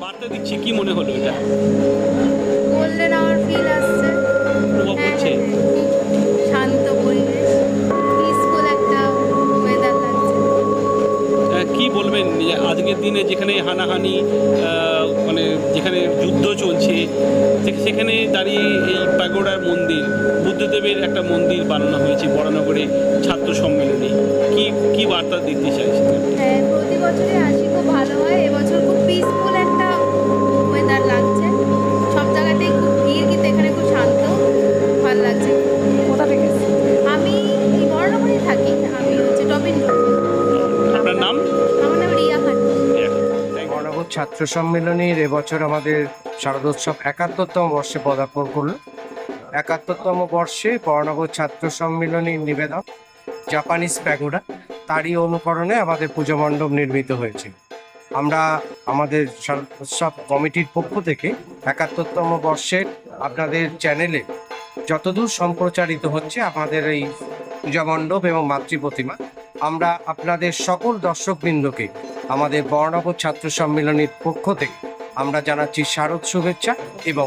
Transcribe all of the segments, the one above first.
বার্তা দিচ্ছি কি মনে হলো এটা? গোল্ডেন আওয়ার ফিল আসছে। অনুভব হ্যাঁ, হচ্ছে। শান্ত পরিবেশ পিসফুল একটা ওয়েদার লাগছে। কি বলবেন যে আজকের দিনে যেখানে হানাহানি মানে যেখানে যুদ্ধ চলছে সেখানে দাঁড়িয়ে এই প্যাগোডার মন্দির বুদ্ধদেবের একটা মন্দির বানানো হয়েছে বরানগরে ছাত্র সম্মেলনে। কি কি বার্তা দিতে চাইছেন? হ্যাঁ প্রতি বছরই আসি খুব ভালো হয়। ছাত্র সম্মেলনীর এবছর আমাদের শারদোৎসব একাত্তরতম বর্ষে পদার্পণ করল। একাত্তরতম বর্ষে বর্ণবোধ ছাত্র সম্মেলনীর নিবেদন জাপানিজ প্যাগোডা, তারই অনুকরণে আমাদের পুজো মণ্ডপ নির্মিত হয়েছে। আমরা আমাদের শারদোৎসব কমিটির পক্ষ থেকে একাত্তরতম বর্ষের আপনাদের চ্যানেলে যতদূর সম্প্রচারিত হচ্ছে, আমাদের এই পূজা মণ্ডপ এবং মাতৃ প্রতিমা আমরা আপনাদের সকল দর্শকবৃন্দকে আমাদের বর্ণাব ছাত্র সম্মেলনের পক্ষ থেকে আমরা জানাচ্ছি শারদ শুভেচ্ছা এবং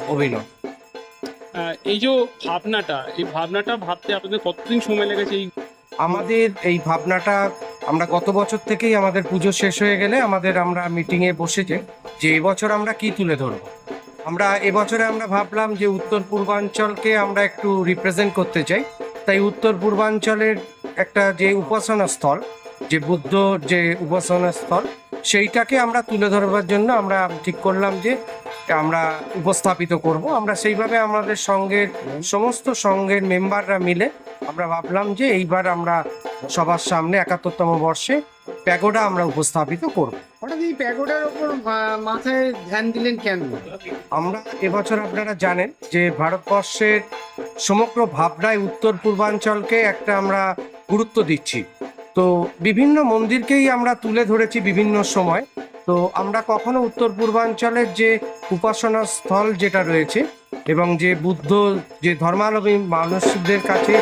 আহ, এই যে ভাবনাটা এই ভাবনাটা ভাবতে আপনাদের কতদিন সময় লেগেছে এই আমাদের এই ভাবনাটা আমরা গত বছর থেকেই আমাদের পুজো শেষ হয়ে গেলে আমাদের আমরা মিটিংয়ে বসেছে যে এবছর আমরা কি তুলে ধরবো। আমরা এবছরে আমরা ভাবলাম যে উত্তর পূর্বাঞ্চলকে আমরা একটু রিপ্রেজেন্ট করতে চাই। তাই উত্তর পূর্বাঞ্চলের একটা যে উপাসনা স্থল যে বুদ্ধ যে উপাসনা স্থল সেইটাকে আমরা তুলে ধরবার জন্য আমরা ঠিক করলাম যে আমরা উপস্থাপিত করব। আমরা সেইভাবে আমাদের সঙ্গের সমস্ত সঙ্গের মেম্বাররা মিলে আমরা ভাবলাম যে এইবার আমরা সবার সামনে একাত্তরতম বর্ষে প্যাগোডা আমরা উপস্থাপিত করব। হঠাৎ এই প্যাগোডার ওপর মাথায় ধ্যান দিলেন কেন? আমরা এবছর আপনারা জানেন যে ভারতবর্ষের সমগ্র ভাবনায় উত্তর পূর্বাঞ্চলকে একটা আমরা গুরুত্ব দিচ্ছি। তো বিভিন্ন মন্দিরকেই আমরা তুলে ধরেছি বিভিন্ন সময়। তো আমরা কখনো উত্তর পূর্বাঞ্চলের যে উপাসনা স্থল যেটা রয়েছে এবং যে বুদ্ধ, যে ধর্মাবলম্বী মানুষদের কাছে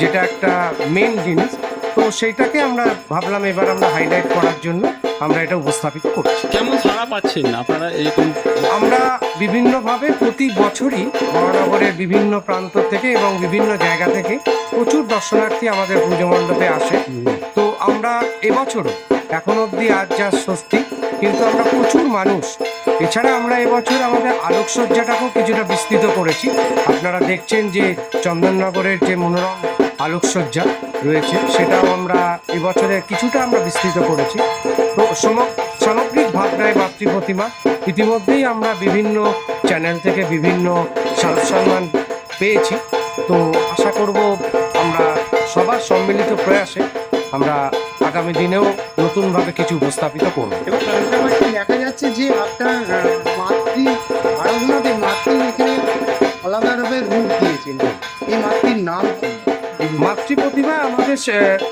যেটা একটা মেন জিনিস, তো সেইটাকে আমরা ভাবলাম এবার আমরা হাইলাইট করার জন্য। আমরা এটা উপস্থাপিত করছি। কেমন সাড়া পাচ্ছেন আপনারা এরকম? আমরা বিভিন্নভাবে প্রতি বছরই মহানগরের বিভিন্ন প্রান্ত থেকে এবং বিভিন্ন জায়গা থেকে প্রচুর দর্শনার্থী আমাদের পুজো মণ্ডপে আসে। তো আমরা এবছরও এখন অবধি আজ যা স্বস্তি কিন্তু আমরা প্রচুর মানুষ। এছাড়া আমরা এবছর আমাদের আলোকসজ্জাটাকেও কিছুটা বিস্তৃত করেছি। আপনারা দেখছেন যে চন্দননগরের যে মনোরম আলোকসজ্জা রয়েছে, সেটাও আমরা এবছরে কিছুটা আমরা বিস্তৃত করেছি। তো সম- সামগ্রিক ভাবনায় মাতৃ প্রতিমা, ইতিমধ্যেই আমরা বিভিন্ন চ্যানেল থেকে বিভিন্ন সম্মান পেয়েছি। তো আশা করব আমরা সবার সম্মিলিত প্রয়াসে আমরা আগামী দিনেও নতুনভাবে কিছু উপস্থাপিত করব। এবং দেখা যাচ্ছে যে আপনার মাতৃ আরাধনাতে মাতৃ এখানে আলাদাভাবে রূপ দিয়েছেন। এই মাতৃর নাম কি? মাতৃ প্রতিভা আমাদের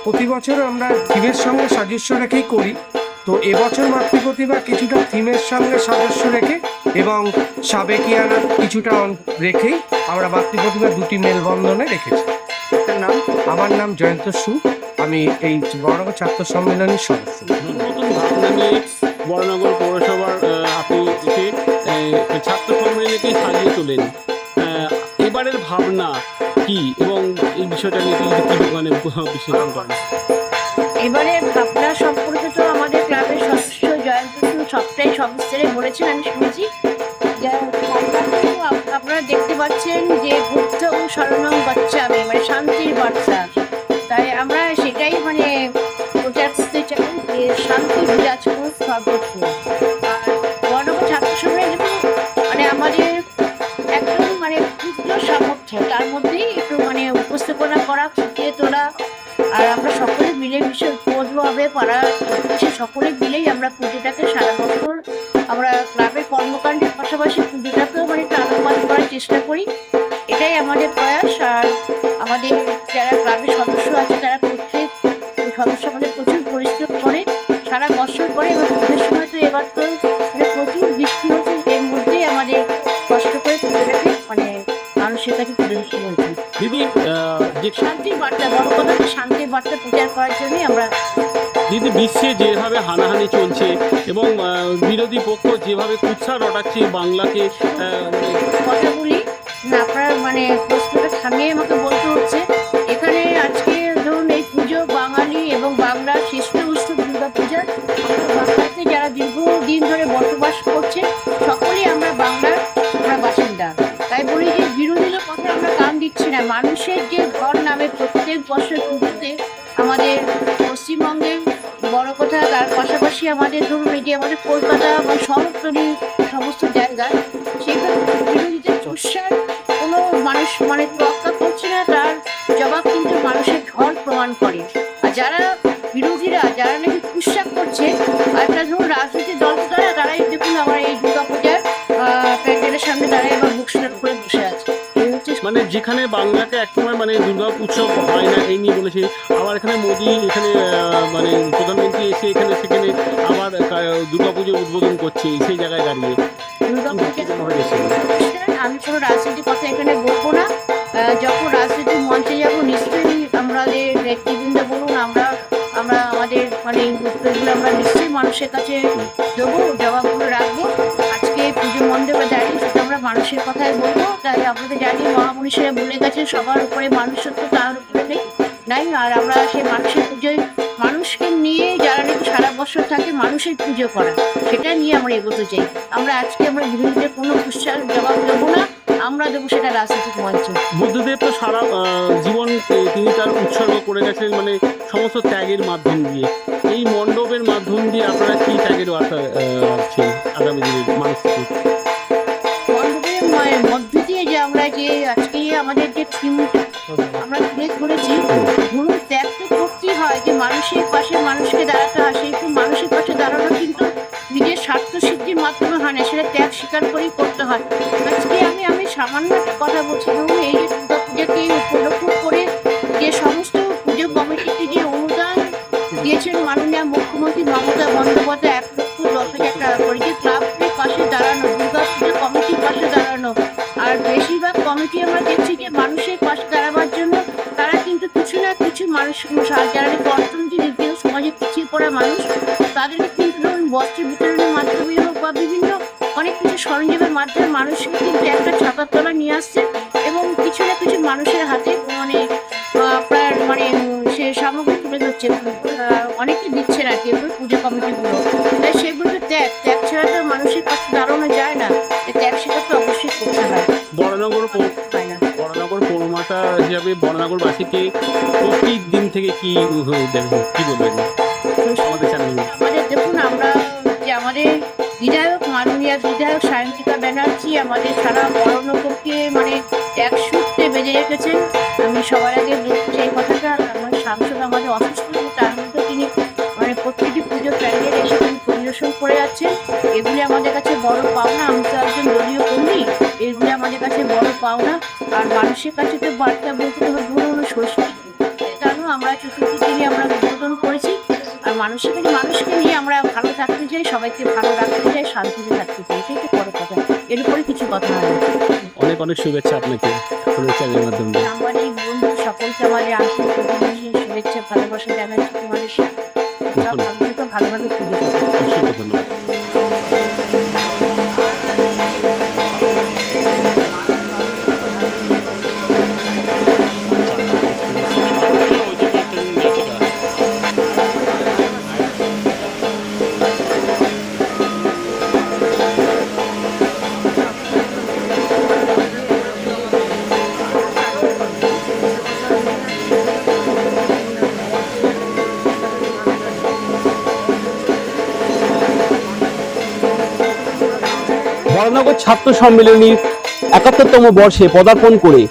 প্রতি বছর আমরা থিমের সঙ্গে সাদৃশ্য রেখেই করি। তো এবছর মাতৃ প্রতিভা কিছুটা থিমের সঙ্গে সাদৃশ্য রেখে এবং সাবেকিয়ানা কিছুটা রেখেই আমরা মাতৃ প্রতিভা দুটি মেলবন্ধনে রেখেছি। নাম? আমার নাম জয়ন্ত সু। আমি এই বড়নগর ছাত্র সম্মেলনের সদস্য। বড়নগর পৌরসভার আপনি ছাত্র সম্মেলনকে সাজিয়ে তোলেন। এবারের ভাবনা কি? এবং এই বিষয়টা নিয়ে কি কি মানে বিশ্লেষণ করেন এবারে ভাবনা সম্পর্কে তো আমাদের ক্লাবের সদস্য জয়ন্ত সিং সবটাই সবিস্তারে বলেছেন, আমি শুনেছি। আপনারা দেখতে পাচ্ছেন যে বুদ্ধ ও শরণম গচ্ছামি মানে শান্তির বার্তা তাই আমরা সেটাই মানে প্রচার করতে চাই, যে শান্তি বিরাজ করুক সর্বত্র সকলে মিলেই আমরা পুজোটাকে সারা বছর আমরা ক্লাবের কর্মকাণ্ডের পাশাপাশি পুজোটাকেও মানে একটু আলোকপাত করার চেষ্টা করি। এটাই আমাদের প্রয়াস। আর আমাদের যারা ক্লাবের সদস্য আছে তারা প্রত্যেক সদস্য আমাদের প্রচুর পরিশ্রম করে। সারা বছর পরে এবং পুজোর সময় তো এবার তো মানে প্রচুর বৃষ্টি হচ্ছে এর মধ্যেই আমাদের কষ্ট করে পুজোটাকে মানে মানুষের কাছে তুলে দিতে হয়েছে। শান্তির বার্তা বড় কথা শান্তির বার্তা প্রচার করার জন্যই আমরা দিদি বিশ্বে যেভাবে হানাহানি চলছে এবং বিরোধী পক্ষ যেভাবে কুৎসা রটাচ্ছে বাংলাকে আহ, কথা বলি না আপনার মানে প্রশ্নটা থামিয়ে আমাকে বলতে হচ্ছে এখানে আজকে ধরুন এই পুজো বাঙালি এবং বাংলার শ্রেষ্ঠ উৎসব দুর্গা পূজা বাংলাতে যারা দীর্ঘদিন ধরে বসবাস করছে সকলেই আমরা বাংলার আমরা বাসিন্দা। তাই বলি যে বিরোধীদের কথা আমরা কান দিচ্ছি না। মানুষের যে ঘর নামে প্রত্যেক বছর পুজোতে আমাদের পশ্চিমবঙ্গে কথা, তার পাশাপাশি আমাদের ধরুন এটি আমাদের কলকাতা বা শহরতলি সমস্ত জায়গা, সেখানে বিরোধীদের কোনো মানুষ মানে তোয়াক্কা করছে না, তার জবাব কিন্তু মানুষের ঢল প্রমাণ করে। আর যারা বিরোধীরা, যারা নাকি কুৎসা করছে, আর একটা ধরুন যেখানে বাংলাকে একসময় মানে দুর্গা উৎসব হয় না, এই নিয়ে বলেছে। আবার এখানে মোদি এখানে মানে প্রধানমন্ত্রী এসে এখানে, সেখানে আবার দুর্গা পুজো উদ্বোধন করছে সেই জায়গায় দাঁড়িয়ে। আমি কোনো রাজনৈতিক কথা এখানে বলব না। যখন রাজনৈতিক মঞ্চে যাব, নিশ্চয়ই আমাদের নেতৃবৃন্দ বলুন, আমরা আমরা আমাদের মানে আমরা নিশ্চয়ই মানুষের কাছে দেবো জবাবগুলো রাখব। মানুষের কথাই বলব। তাই আপনাদের জানি মহামনীষীরা বলে গেছে সবার উপরে মানুষত্ব তার উপরে নেই, নাই। আর আমরা সেই মানুষের পুজোয়, মানুষকে নিয়ে যারা নাকি সারা বছর থাকে, মানুষের পুজো করা, সেটা নিয়ে আমরা এগোতে চাই। আমরা আজকে আমরা বিরোধীদের কোনো কুৎসার জবাব দেবো না, আমরা দেবো সেটা রাজনৈতিক মঞ্চে। বুদ্ধদেব তো সারা জীবন তিনি তার উৎসর্গ করে গেছেন মানে সমস্ত ত্যাগের মাধ্যম দিয়ে। এই মণ্ডপের মাধ্যম দিয়ে আপনারা কি ত্যাগের বার্তা আগামী দিনের মানুষকে? আমাদের যে টিমটা আমরা তুলে ধরেছি, ধরুন ত্যাগ তো করতেই হয় যে মানুষের পাশে মানুষকে দাঁড়াতে হয়, সেই মানুষের পাশে দাঁড়ানো কিন্তু নিজের স্বার্থ সিদ্ধির মাধ্যমে হয় না, সেটা ত্যাগ স্বীকার করেই করতে হয়। আজকে আমি আমি সামান্য একটা কথা বলছি অনেক কিছু সরঞ্জামের মাধ্যমে মানুষকে কিন্তু একটা ছাতার তলা নিয়ে আসছে এবং কিছু না কিছু মানুষের হাতে মানে আপনার মানে সে সামগ্রী তুলে ধরছে। অনেকে দিচ্ছে না কেউ পুজো কমিটিগুলো। তাই সেগুলো ত্যাগ ত্যাগ ছাড়া তো মানুষের কাছে দাঁড়ানো যায় না। ত্যাগ স্বীকার তো অবশ্যই করতে হয়। বড়নগর বড়নগর পৌরমাতা হিসাবে বড়নগরবাসীকে প্রতি দিন থেকে কি দেখবেন কি বলবেন? সায়ন্তিকা ব্যানার্জি আমাদের সারা বড়নগরকে মানে এক সূত্রে বেঁধে রেখেছেন। আমি সবার আগে বলছি এই কথাটা, আমার সাংসদ আমাদের অসুস্থ তার মধ্যে তিনি মানে প্রত্যেকটি পুজো প্যান্ডেল এসে তিনি পরিদর্শন করে যাচ্ছেন এগুলি আমাদের কাছে বড় পাওনা। আমি তো একজন দলীয় কর্মী, এগুলি আমাদের কাছে বড় পাওনা। আর মানুষের কাছে তো বার্তা বলতে ধরুন ষষ্ঠী কেন আমরা চতুর্থী দিনে আমরা উদ্বোধন করেছি। আর মানুষের কাছে মানুষকে নিয়ে আমরা ভালো থাকতে চাই, সবাইকে ভালো রাখতে চাই, শান্তিতে থাকতে চাই। কথা অনেক অনেক শুভেচ্ছা আপনাকে আপনাদের চ্যানেলের মাধ্যমে। সাংবাদিক বন্ধু সকলকে আমার আন্তরিক অভিনন্দন, শুভেচ্ছা ভালোবাসা জানাচ্ছি তোমাদের সাথে। ভালোভাবে পুজো করো অসংখ্য ধন্যবাদ। বরানগর ছাত্র সম্মেলনী একাত্তরতম বর্ষে পদার্পণ করে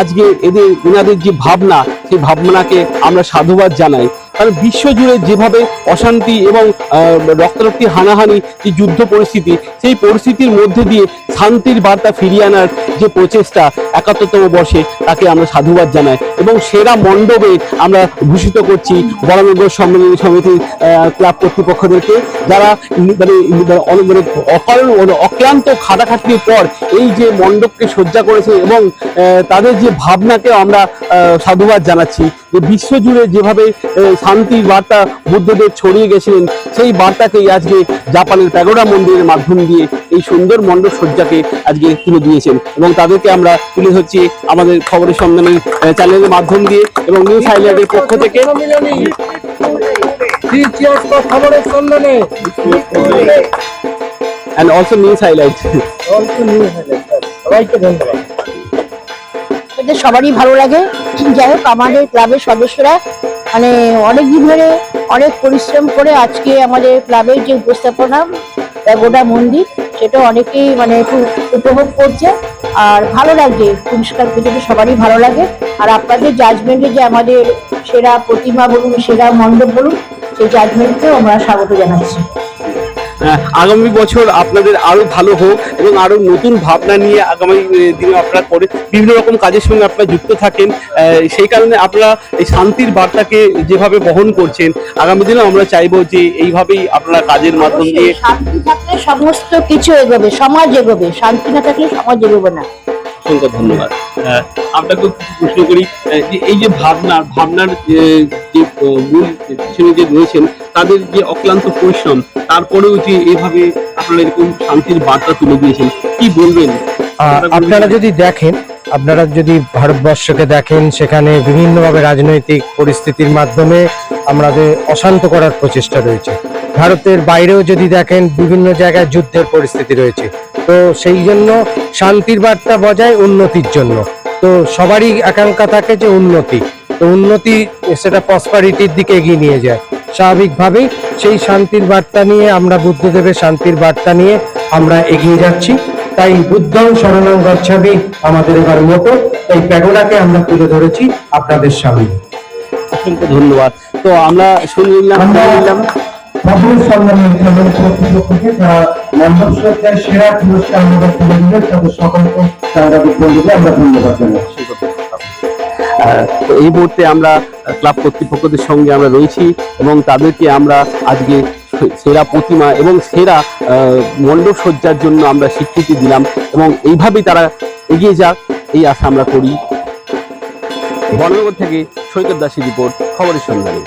আজকে এদের ওনাদের যে ভাবনা, সেই ভাবনাকে আমরা সাধুবাদ জানাই। কারণ বিশ্বজুড়ে যেভাবে অশান্তি এবং রক্তারক্তি, হানাহানি, যে যুদ্ধ পরিস্থিতি, সেই পরিস্থিতির মধ্যে দিয়ে শান্তির বার্তা ফিরিয়ে আনার যে প্রচেষ্টা একাত্তরতম বর্ষে, তাকে আমরা সাধুবাদ জানাই। এবং সেরা মণ্ডপে আমরা ভূষিত করছি বরানগর সম্মেলনী সমিতির ক্লাব কর্তৃপক্ষদেরকে, যারা মানে মানে মানে অকারণ মানে অক্লান্ত খাটাখাটনির পর এই যে মণ্ডপকে সজ্জা করেছে এবং তাদের যে ভাবনাকে আমরা সাধুবাদ জানাচ্ছি। যে বিশ্বজুড়ে যেভাবে শান্তির বার্তা বুদ্ধদেব ছড়িয়ে গেছিলেন সেই বার্তাকেই আজকে জাপানের প্যাগোডা মন্দিরের মাধ্যম দিয়ে এই সুন্দর মণ্ডপ সজ্জাকে আজকে তুলে দিয়েছেন এবং তাদেরকে আমরা তুলে ধরছি আমাদের খবরের সন্ধানের চ্যানেলের মাধ্যম দিয়ে এবং নিউজ হাইলাইটের পক্ষ থেকে। And also news highlight. সবাইকে ধন্যবাদ এদের সবারই ভালো লাগে। যাই হোক, আমাদের ক্লাবের সদস্যরা মানে অনেক দিন ধরে অনেক পরিশ্রম করে আজকে আমাদের ক্লাবের যে উপস্থাপনা গোটা মন্দির সেটা অনেকেই মানে একটু উপভোগ করছে। আর ভালো লাগছে পুরস্কার পুজোতে সবারই ভালো লাগে। আর আপনাদের জাজমেন্টে যে আমাদের সেরা প্রতিমা বলুন, সেরা মণ্ডপ বলুন, সেই জাজমেন্টকেও আমরা স্বাগত জানাচ্ছি। আগামী বছর আপনাদের আরও ভালো হোক এবং আরও নতুন ভাবনা নিয়ে আগামী দিনে আপনারা করে বিভিন্ন রকম কাজের সঙ্গে আপনারা যুক্ত থাকেন। আহ, সেই কারণে আপনারা এই শান্তির বার্তাকে যেভাবে বহন করছেন আগামী দিনে আমরা চাইব যে এইভাবেই আপনারা কাজের মাধ্যম দিয়ে শান্তি থাকলে সমস্ত কিছু এগোবে সমাজ এগোবে শান্তি না থাকলে সমাজ এগোবে না। অসংখ্য ধন্যবাদ। আহ, আপনাকেও প্রশ্ন করি। যে এই যে ভাবনা ভাবনার যে যে, মূল পিছনে যে রয়েছেন তাদের যে অক্লান্ত পরিশ্রম তারপরেও যে এভাবে আপনারা এরকম শান্তির বার্তা তুলে দিয়েছেন কি বলবেন? আপনারা যদি দেখেন আপনারা যদি ভারতবর্ষকে দেখেন সেখানে বিভিন্নভাবে রাজনৈতিক পরিস্থিতির মাধ্যমে আমাদের অশান্ত করার প্রচেষ্টা রয়েছে। ভারতের বাইরেও যদি দেখেন বিভিন্ন জায়গায় যুদ্ধের পরিস্থিতি রয়েছে। তো সেই জন্য শান্তির বার্তা বজায় উন্নতির জন্য। তো সবারই আকাঙ্ক্ষা থাকে যে উন্নতি। তো উন্নতি সেটা প্রসপারিটির দিকে এগিয়ে নিয়ে যায়। স্বাভাবিকভাবেই সেই শান্তির বার্তা নিয়ে আমরা বুদ্ধদেবের শান্তির বার্তা নিয়ে আমরা এগিয়ে যাচ্ছি। তাই বুদ্ধং শরণং গচ্ছামি আমাদের এবার মতো এই প্যাগোডাকে আমরা তুলে ধরেছি আপনাদের সামনে। অসংখ্য ধন্যবাদ। তো আমরা শুনে নিলাম শুনে নিলাম। মহাপুরুষ সম্মানের কর্তৃপক্ষকে এই মুহূর্তে আমরা ক্লাব কর্তৃপক্ষদের সঙ্গে আমরা রয়েছি এবং তাদেরকে আমরা আজকে সেরা প্রতিমা এবং সেরা মণ্ডপ সজ্জার জন্য আমরা স্বীকৃতি দিলাম এবং এইভাবেই তারা এগিয়ে যাক, এই আশা আমরা করি। বর্ণনগর থেকে সৈকত দাসী রিপোর্ট, খবরের সন্ধানে।